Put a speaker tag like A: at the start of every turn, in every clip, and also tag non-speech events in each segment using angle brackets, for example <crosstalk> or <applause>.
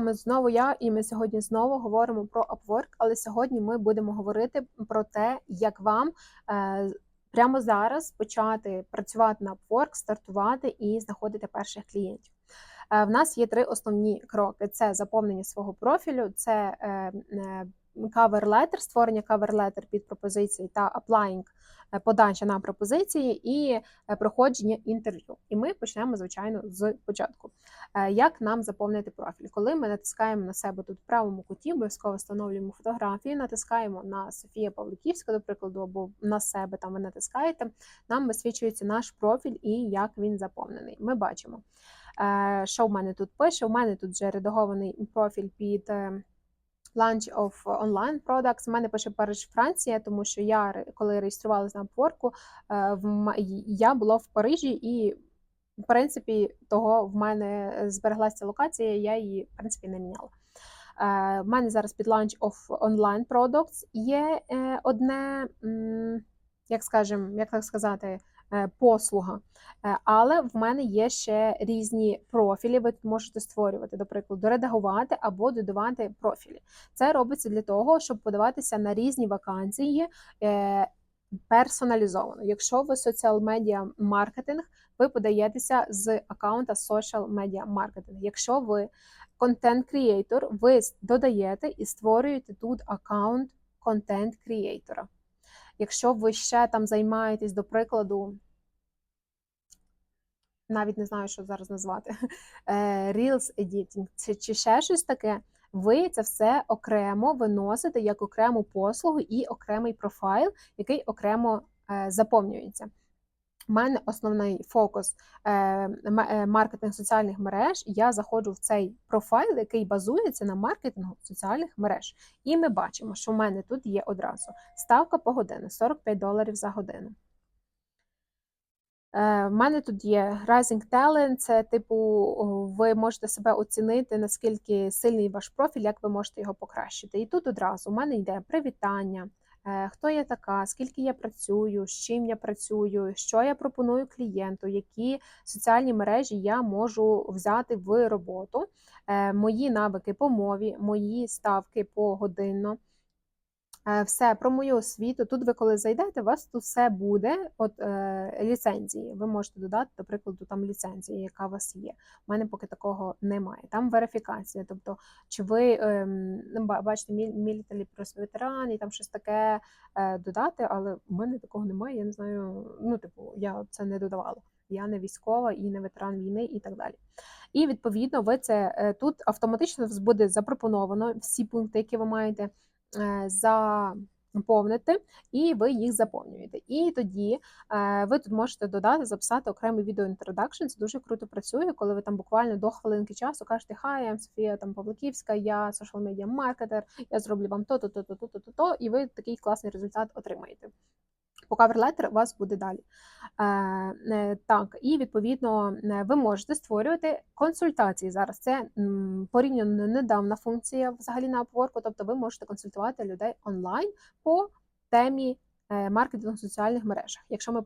A: Ми знову я, і ми сьогодні знову говоримо про Upwork, але сьогодні ми будемо говорити про те, як вам е, прямо зараз почати працювати на Upwork, стартувати і знаходити перших клієнтів. Е, в нас є три основні кроки: це заповнення свого профілю, це е, cover letter, створення cover letter під пропозиції та applying е, подача на пропозиції і е, проходження інтерв'ю. І ми почнемо, звичайно, з початку. Е, Як нам заповнити профіль? Коли ми натискаємо на себе тут в правому куті, обов'язково встановлюємо фотографію, натискаємо на Софія Павликівська, до прикладу, або на себе там ви натискаєте, нам висвічується наш профіль і як він заповнений. Ми бачимо, що в мене тут пише. У мене тут вже редагований профіль під. Е, Launch of online products. У мене пише Париж Франція, тому що я коли реєструвалася на Upwork, е, в я була в Парижі, і в принципі того в мене збереглася локація, я її в принципі не міняла. Е, В мене зараз під Launch of online products є е, одне, як скажем, як так сказати, е, послуга. Е, Але в мене є ще різні профілі. Ви тут можете створювати, до прикладу, редагувати або додавати профілі. Це робиться для того, щоб подаватися на різні вакансії е, персоналізовано. Якщо ви соціал медіа маркетинг, ви подаєтеся з аккаунта Social Media Marketing. Якщо ви контент креатор, ви додаєте і створюєте тут аккаунт контент креатора. Якщо ви ще там займаєтесь, до прикладу, навіть не знаю, що зараз назвати, <laughs> е, Reels Editing чи, чи ще щось таке, ви це все окремо виносите як окрему послугу і окремий профайл, який окремо е, заповнюється. У мене основний фокус е, е, маркетинг соціальних мереж. Я заходжу в цей профайл, який базується на маркетингу соціальних мереж. І ми бачимо, що в мене тут є одразу ставка по годину 45 доларів за годину. Е, В мене тут є Rising Talent, це типу, ви можете себе оцінити, наскільки сильний ваш профіль, як ви можете його покращити. І тут одразу у мене йде привітання, е, хто я така, скільки я працюю, з чим я працюю, що я пропоную клієнту, які соціальні мережі я можу взяти в роботу, е, мої навики по мові, мої ставки погодинно. Е, Все про мою освіту. Тут ви коли зайдете, у вас тут все буде. От е, ліцензії. Ви можете додати, до прикладу, там ліцензії, яка у вас є. У мене поки такого немає. Там верифікація. Тобто, чи ви ну, бачите, мілітарі плюс ветеран і там щось таке е, додати, але в мене такого немає. Я не знаю. Ну, типу, я це не додавала. Я не військова і не ветеран війни, і так далі. І відповідно, ви це е, тут автоматично буде запропоновано всі пункти, які ви маєте е, Е, заповнити, і ви їх заповнюєте. І тоді е, ви тут можете додати, записати окремий відеоінтродакшн. Це дуже круто працює, коли ви там буквально до хвилинки часу кажете, хай я Софія там Павликівська, я social медіа маркетер, я зроблю вам то-то, то-то, то-то, то-то, і ви такий класний результат отримаєте. По каверлетер вас буде далі. Е, е, так, і відповідно е, ви можете створювати консультації зараз. Це порівняно недавна функція взагалі на Upwork, тобто ви можете консультувати людей онлайн по темі маркетингу в соціальних мережах. Якщо ми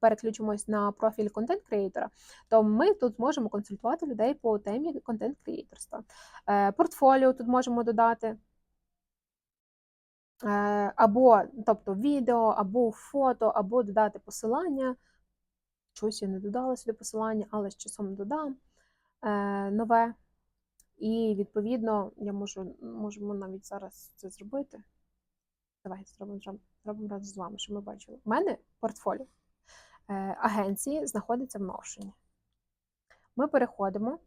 A: переключимось на профіль контент-креатора, то ми тут можемо консультувати людей по темі контент-креаторства. Портфоліо тут можемо додати. Е, або тобто відео, або фото, або додати посилання. Чогось я не додала сюди посилання, але з часом додам е, нове. І відповідно я можу можемо навіть зараз це зробити. Давайте зробимо разом з вами, щоб ми бачили. У мене портфоліо е, агенції знаходиться в Notion. Ми переходимо.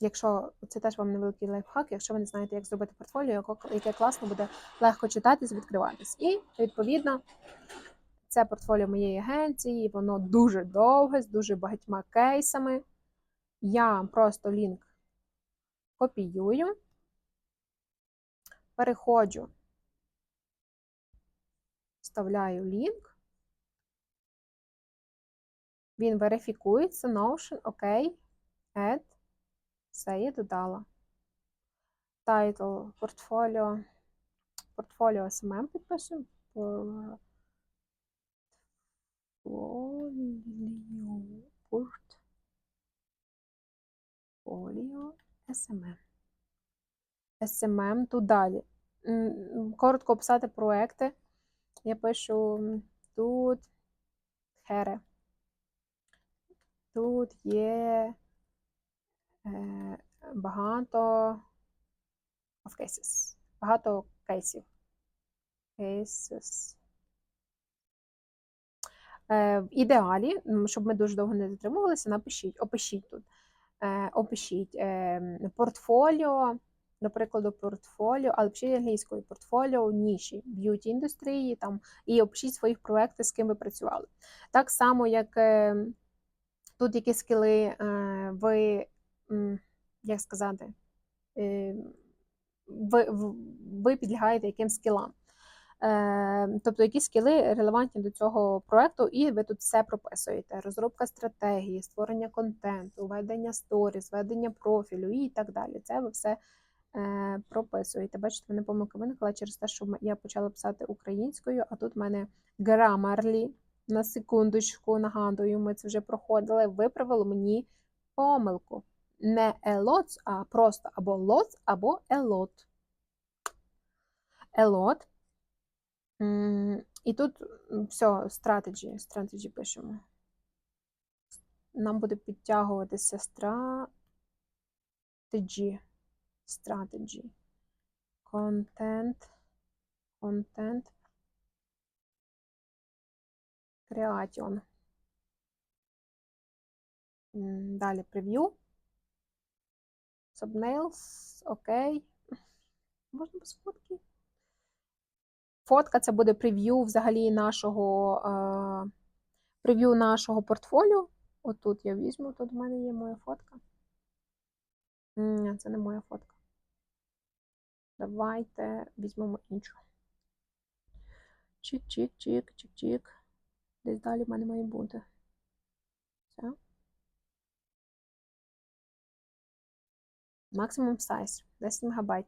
A: Якщо це теж вам невеликий лайфхак, якщо ви не знаєте, як зробити портфоліо, яке класно буде легко читатись, відкриватись. І відповідно це портфоліо моєї агенції, воно дуже довге, з дуже багатьма кейсами. Я просто лінк копіюю, переходжу, вставляю лінк. Він верифікується, Notion, OK, Add. Все, я додала. Тайтл, портфоліо. Портфоліо SMM підпишемо. Портфоліо. Портфоліо SMM. SMM, тут далі. Коротко описати проекти. Я пишу тут хере. Тут є багато of cases. Багато кейсів. Cases. Е, В ідеалі, щоб ми дуже довго не затримувалися, напишіть, опишіть тут. Е, Опишіть е, портфоліо, до прикладу, портфоліо, але пишіть англійською портфоліо ніші, б'юті індустрії там, і опишіть своїх проєктів, з ким ви працювали. Так само, як е, тут які скіли е, ви, як сказати, е, ви, ви підлягаєте яким скілам. Е, Тобто, які скіли релевантні до цього проекту, і ви тут все прописуєте: розробка стратегії, створення контенту, ведення сторіс, ведення профілю і так далі. Це ви все е, прописуєте. Бачите, в мене помилка виникла через те, що я почала писати українською, а тут в мене Grammarly. На секундочку, нагадую, ми це вже проходили. Виправило мені помилку. Не елоц, а просто або лоц, або елот. Елот. І тут все, strategy, strategy пишемо. Нам буде підтягуватися strategy. Strategy. Content. Creation. М, Далі прев'ю. Thumbnails. Окей. Можна без фотки? Фотка це буде прев'ю взагалі нашого е, прев'ю нашого портфоліо. Отут я візьму, тут в мене є моя фотка. Ні, це не моя фотка. Давайте візьмемо іншу. Чик-чик-чик, чик-чик. Десь далі в мене має бути. Все. Максимум сайз 10 МБ.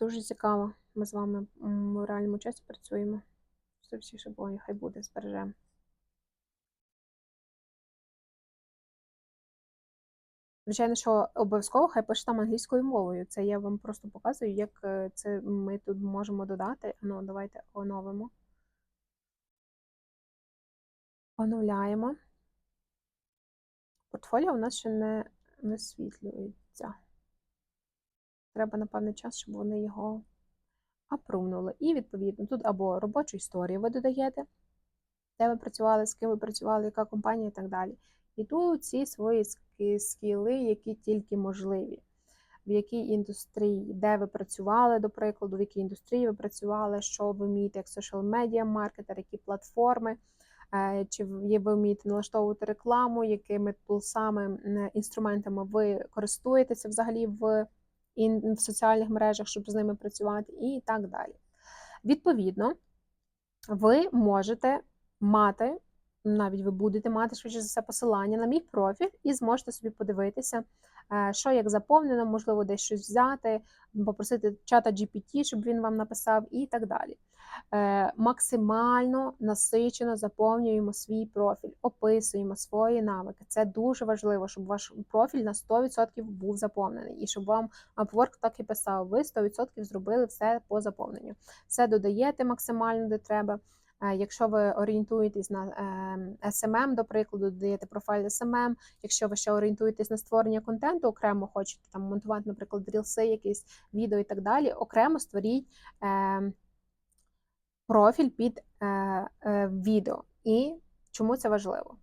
A: Дуже цікаво. Ми з вами в реальному часі працюємо. Все всі шаблоні, хай буде, збережемо. Звичайно, що обов'язково хай пише там англійською мовою. Це я вам просто показую, як е, це ми тут можемо додати. Ну, давайте оновимо. Оновляємо. Портфоліо у нас ще не висвітлюється. Треба на певний час, щоб вони його апрувнули. І, відповідно, тут або робочу історію ви додаєте, де ви працювали, з ким ви працювали, яка компанія і так далі. І тут ці свої скіли, які тільки можливі. В якій індустрії, де ви працювали, до прикладу, в якій індустрії ви працювали, що ви вмієте як social media маркетер, які платформи, чи ви вмієте налаштовувати рекламу, якими тулсами, інструментами ви користуєтеся взагалі в, в соціальних мережах, щоб з ними працювати, і так далі. Відповідно, ви можете мати, навіть ви будете мати швидше за все посилання на мій профіль і зможете собі подивитися, е, що як заповнено, можливо, десь щось взяти, попросити чата GPT, щоб він вам написав, і так далі. Е, Максимально насичено заповнюємо свій профіль, описуємо свої навики. Це дуже важливо, щоб ваш профіль на 100% був заповнений, і щоб вам Upwork так і писав: ви 100% зробили все по заповненню. Все додаєте максимально, де треба. Е, Якщо ви орієнтуєтесь на е, SMM, до прикладу, додаєте профіль SMM. Якщо ви ще орієнтуєтесь на створення контенту, окремо хочете там монтувати, наприклад, рілси, якісь відео і так далі, окремо створіть е, профіль під е, е, відео. І чому це важливо?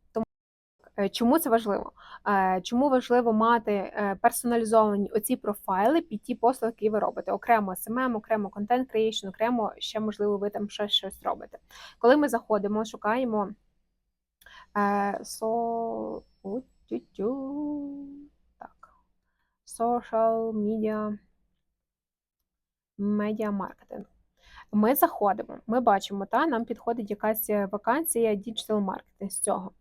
A: Е, Чому це важливо? Е, Чому важливо мати е, персоналізовані оці профайли під ті послуги, які ви робите? Окремо SMM, окремо контент creation, окремо ще, можливо, ви там ще щось робите. Коли ми заходимо, шукаємо со... так, social media, media marketing. Ми заходимо, ми бачимо, та нам підходить якась вакансія digital marketing з цього.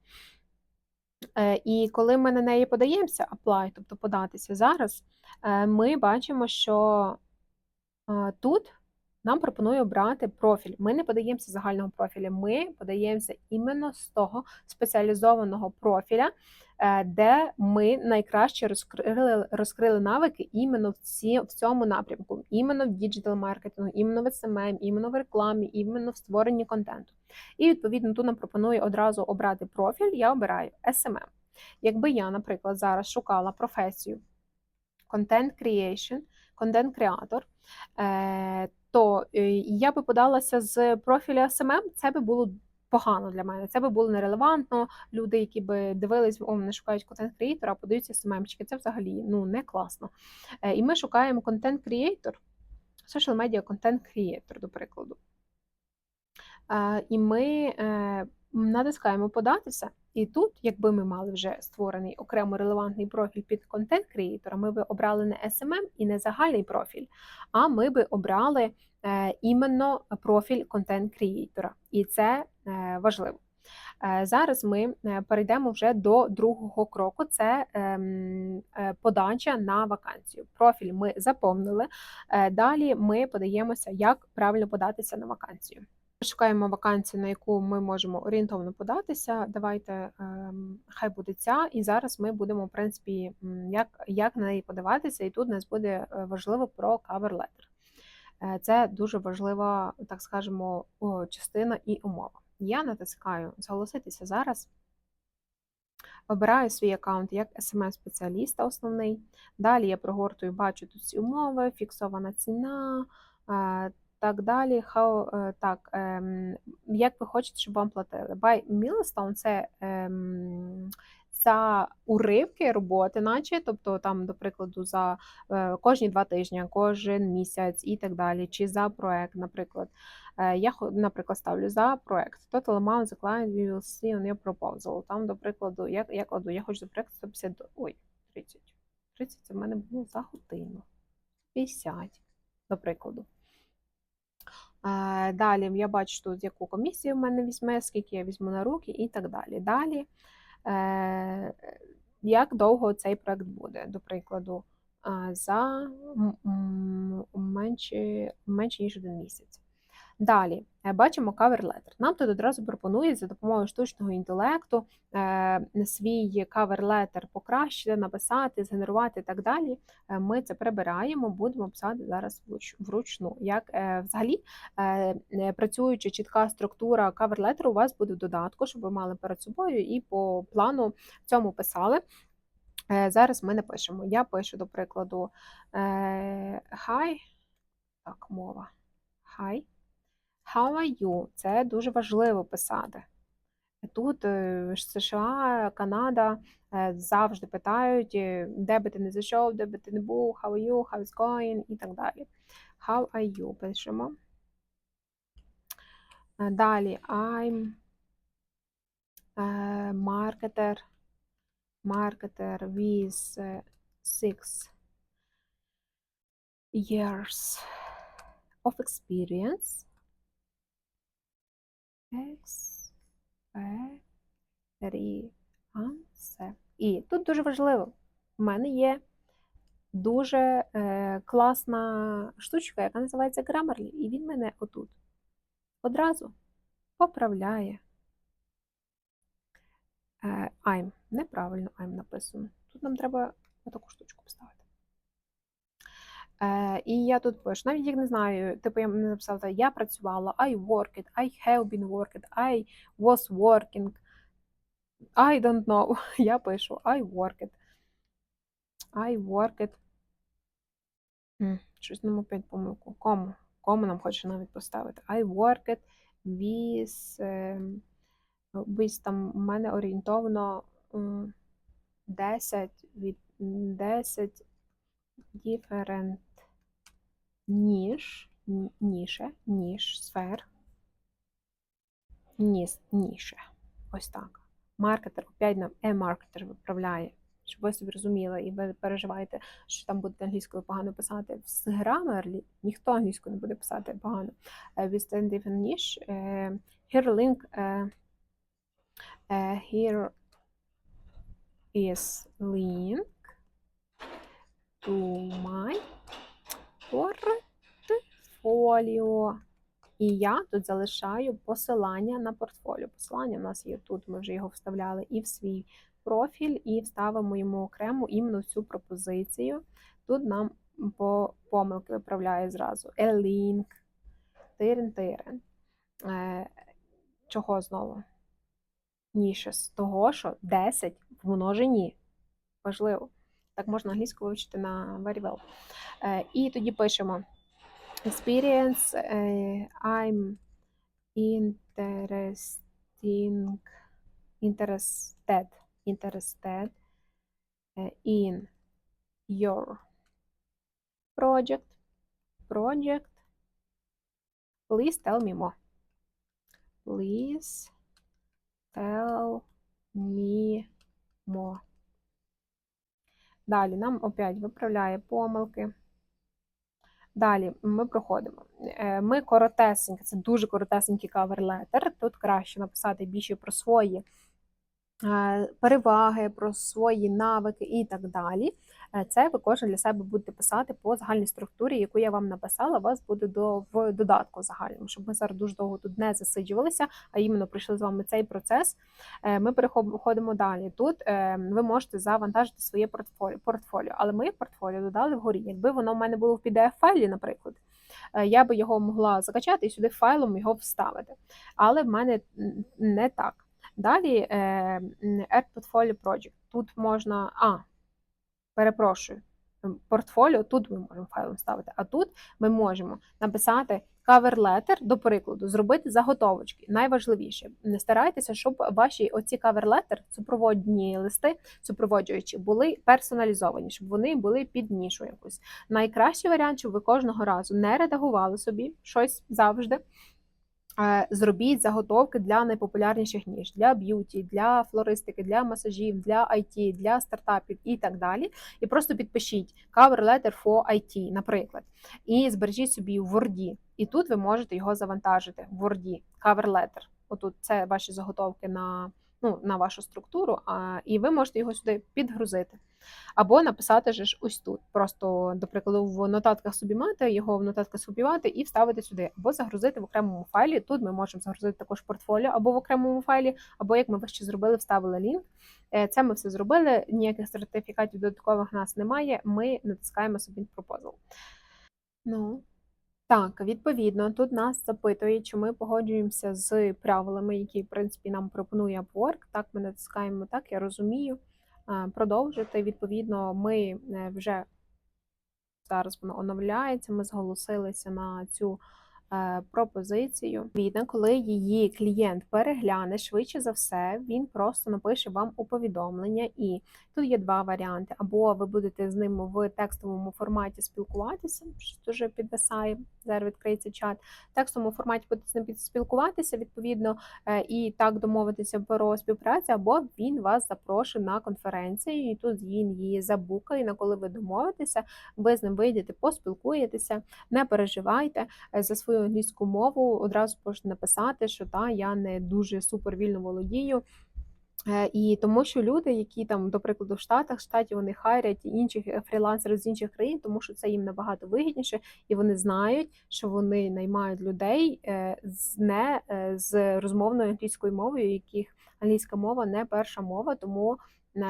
A: Е, І коли ми на неї подаємося, apply, тобто податися зараз, е, ми бачимо, що е, тут нам пропонує обрати профіль. Ми не подаємося загального профіля, ми подаємося іменно з того спеціалізованого профіля, е, де ми найкраще розкрили розкрили навики іменно в ці в цьому напрямку, іменно в діджитал маркетингу, іменно в SMM, іменно в рекламі, іменно в створенні контенту. І відповідно тут нам пропонує одразу обрати профіль. Я обираю SMM. Якби я, наприклад, зараз шукала професію Content Creation, контент-креатор, то е, я би подалася з профіля SMM, це би було погано для мене. Це би було нерелевантно. Люди, які би дивились, о, вони шукають контент-креатора, а подаються СММчики. Це взагалі ну, не класно. Е, і ми шукаємо контент-креатор, social media контент-креатор, до прикладу. І ми натискаємо податися. І тут, якби ми мали вже створений окремо релевантний профіль під контент-креатора, ми би обрали не SMM і не загальний профіль, а ми би обрали е, іменно профіль контент-креатора. І це е, важливо. Е, зараз ми перейдемо вже до другого кроку: це ем, подача на вакансію. Профіль ми заповнили. Далі ми подаємося, як правильно податися на вакансію. Шукаємо вакансію, на яку ми можемо орієнтовно податися. Давайте ем, хай буде ця, і зараз ми будемо, в принципі, як як на неї подаватися, і тут нас буде е, важливо про cover letter. Е, це дуже важлива, так скажемо, частина і умова. Я натискаю зголоситися зараз. Обираю свій аккаунт як смс-спеціаліста основний. Далі я прогортую, бачу тут ці умови, фіксована ціна. Так далі. How, е, так, ем, Як ви хочете, щоб вам платили? By Milestone це ем, за уривки роботи, наче, тобто там, до прикладу, за е, кожні два тижні, кожен місяць і так далі, чи за проект, наприклад. Е, я, наприклад, ставлю за проект. Total amount the client we will see on your proposal. Там, до прикладу, я, я кладу, я хочу за проект 150, ой, 30. 30 це в мене було за годину. 50, до прикладу. Далі я бачу тут, яку комісію в мене візьме, скільки я візьму на руки і так далі. Далі, е, як довго цей проект буде, до прикладу, за менше, менше ніж один місяць. Далі е, бачимо cover letter. Нам тут одразу пропонують за допомогою штучного інтелекту е, свій cover letter покращити, написати, згенерувати і так далі. Е, ми це прибираємо, будемо писати зараз вручну. Як взагалі працюючи чітка структура cover letter у вас буде в додатку, щоб ви мали перед собою і по плану цьому писали. Зараз ми напишемо. Я пишу, до прикладу, hi, так, мова. Hi. How are you? Це дуже важливо писати. Тут е, США, Канада е, завжди питають, е, де би ти не зайшов, де би ти не був, how are you, how is going і так далі. How are you? Пишемо. Далі I'm marketer, marketer with six years of experience. Експеріансе. І тут дуже важливо, у мене є дуже е, класна штучка, яка називається Grammarly, і він мене отут одразу поправляє. Е, I'm. Неправильно I'm написано. Тут нам треба отаку штучку поставити. Е, І я тут пишу, навіть як не знаю, типу я не написала, я працювала, I worked, I have been worked, I was working. I don't know. <laughs> Я пишу I worked. I worked. Щось нам опять помилку. Кому? Кому нам хоче навіть поставити? I worked with, with там у мене орієнтовно 10 від 10 different ніж, ніше, ніж, сфер, ніс, ніше. Ось так. Маркетер, опять нам е-маркетер виправляє, щоб ви собі розуміли, і ви переживаєте, що там будете англійською погано писати. В Grammarly ніхто англійською не буде писати погано. With different niche. Here link here is link to my. Портфоліо. І я тут залишаю посилання на портфоліо. Посилання у нас є тут, ми вже його вставляли і в свій профіль, і вставимо йому окремо іменно цю пропозицію. Тут нам по помилки виправляє зразу. A link, тирен-тирен. Е, чого знову? Ніше з того, що 10 в множині. Важливо. Так можна англійську вивчити на very well. Е, і тоді пишемо experience е, I'm interesting interested interested е, in your project project please tell me more please tell me more Далі нам опять виправляє помилки. Далі ми проходимо. Е, Ми коротесенькі, це дуже коротесенький каверлетер. Тут краще написати більше про свої е, переваги, про свої навики і так далі. Е, Це ви кожен для себе будете писати по загальній структурі, яку я вам написала, вас буде до, в додатку загальному, щоб ми зараз дуже довго тут не засиджувалися, а іменно пройшли з вами цей процес. Е, Ми переходимо далі. Тут е, ви можете завантажити своє портфоліо, портфоліо, але моє портфоліо додали вгорі. Якби воно в мене було в PDF-файлі, наприклад, е, я би його могла закачати і сюди файлом його вставити. Але в мене не так. Далі Add Portfolio Project. Тут можна. А, перепрошую, портфоліо тут ми можемо файлом ставити, а тут ми можемо написати cover letter, до прикладу, зробити заготовочки. Найважливіше, не старайтеся, щоб ваші оці cover letter, супроводні листи, супроводжуючі, були персоналізовані, щоб вони були під нішу якусь. Найкращий варіант, щоб ви кожного разу не редагували собі щось завжди. Зробіть заготовки для найпопулярніших ніж для б'юті, для флористики, для масажів, для IT, для стартапів і так далі. І просто підпишіть cover letter for IT, наприклад, і збережіть собі в Word. І тут ви можете його завантажити в Word, cover letter. Отут це ваші заготовки на, ну, на вашу структуру, а, і ви можете його сюди підгрузити. Або написати ж ось тут. Просто, до прикладу, в нотатках собі мати, його в нотатках скопіювати і вставити сюди, або загрузити в окремому файлі. Тут ми можемо загрузити також портфоліо або в окремому файлі, або як ми вище зробили, вставили лінк. Е, Це ми все зробили. Ніяких сертифікатів додаткових у нас немає. Ми натискаємо Submit Proposal. Ну, так, відповідно, тут нас запитують, чи ми погоджуємося з правилами, які, в принципі, нам пропонує Upwork. Так, ми натискаємо так, я розумію. Е, Продовжити. Відповідно, ми е, вже зараз воно оновляється. Ми зголосилися на цю пропозицію. Відповідно, коли її клієнт перегляне, швидше за все, він просто напише вам у повідомлення. І тут є два варіанти: або ви будете з ним в текстовому форматі спілкуватися, що дуже підвисає. Зараз відкриється чат. В текстовому форматі будете з ним спілкуватися, відповідно, е, і так домовитися про співпрацю, або він вас запрошує на конференцію, і тут він її забукає. На коли ви домовитеся, ви з ним вийдете, поспілкуєтеся, не переживайте е, за свою англійську мову. Одразу можете написати, що та я не дуже супервільно володію. Е, І тому, що люди, які там, до прикладу, в Штатах, штаті вони хайрять інших е, фрілансерів з інших країн, тому що це їм набагато вигідніше, і вони знають, що вони наймають людей е, з не з розмовною англійською мовою, яких англійська мова не перша мова, тому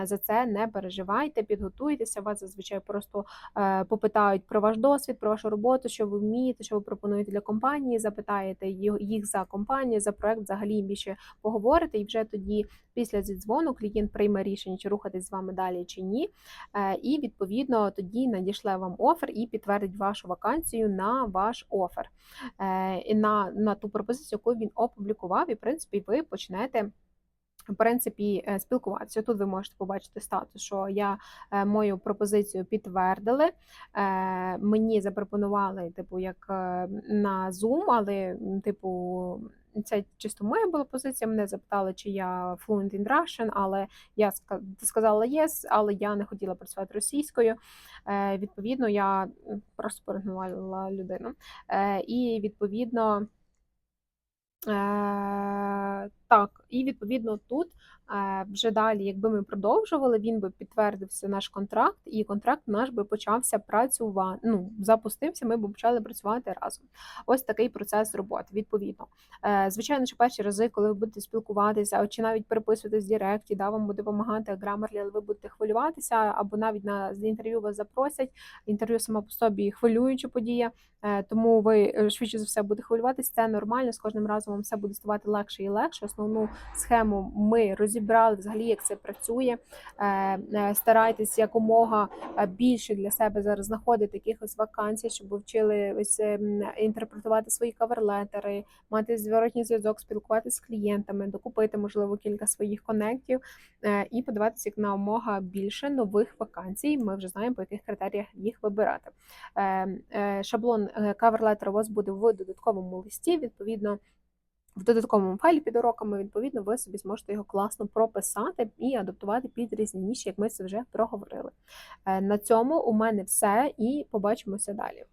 A: за це не переживайте, підготуйтеся. Вас зазвичай просто е, попитають про ваш досвід, про вашу роботу, що ви вмієте, що ви пропонуєте для компанії. Запитаєте їх за компанію, за проект, взагалі більше поговорите, і вже тоді, після зідзвону, клієнт прийме рішення, чи рухатись з вами далі чи ні. Е, І відповідно тоді надішле вам офер і підтвердить вашу вакансію на ваш офер, Е, на, на ту пропозицію, яку він опублікував, і в принципі ви почнете. В принципі, е, спілкуватися. Тут ви можете побачити статус, що я е, мою пропозицію підтвердили. Е, Мені запропонували, типу, як на Zoom, але типу. Це чисто моя була позиція. Мене запитали, чи я fluent in Russian, але я сказала yes, але я не хотіла працювати російською. Відповідно, я просто проігнорувала людину. І відповідно. Так, і відповідно тут е, вже далі, якби ми продовжували, він би підтвердився наш контракт, і контракт наш би почався працювати. Ну, запустився, ми б почали працювати разом. Ось такий процес роботи. Відповідно, Е, звичайно, що перші рази, коли ви будете спілкуватися, чи навіть переписуватись в Директі, да, вам буде допомагати Grammarly, але ви будете хвилюватися, або навіть на інтерв'ю вас запросять. Інтерв'ю сама по собі хвилююча подія. Е, Тому ви швидше за все будете хвилюватись. Це нормально. З кожним разом вам все буде ставати легше і легше. Основну схему ми розібрали взагалі, як це працює. Е, е, Старайтесь якомога е, більше для себе зараз знаходити якихось вакансій, щоб ви вчили ось ем, інтерпретувати свої каверлетери, мати зворотній зв'язок, спілкуватися з клієнтами, докупити можливо кілька своїх конектів і подаватися як намога більше нових вакансій. Ми вже знаємо по яких критеріях їх вибирати. Е, е, Шаблон каверлетера у вас буде в додатковому листі. Відповідно, в додатковому файлі під уроками, відповідно, ви собі зможете його класно прописати і адаптувати під різні ніші, як ми це вже проговорили. Е, На цьому у мене все, і побачимося далі.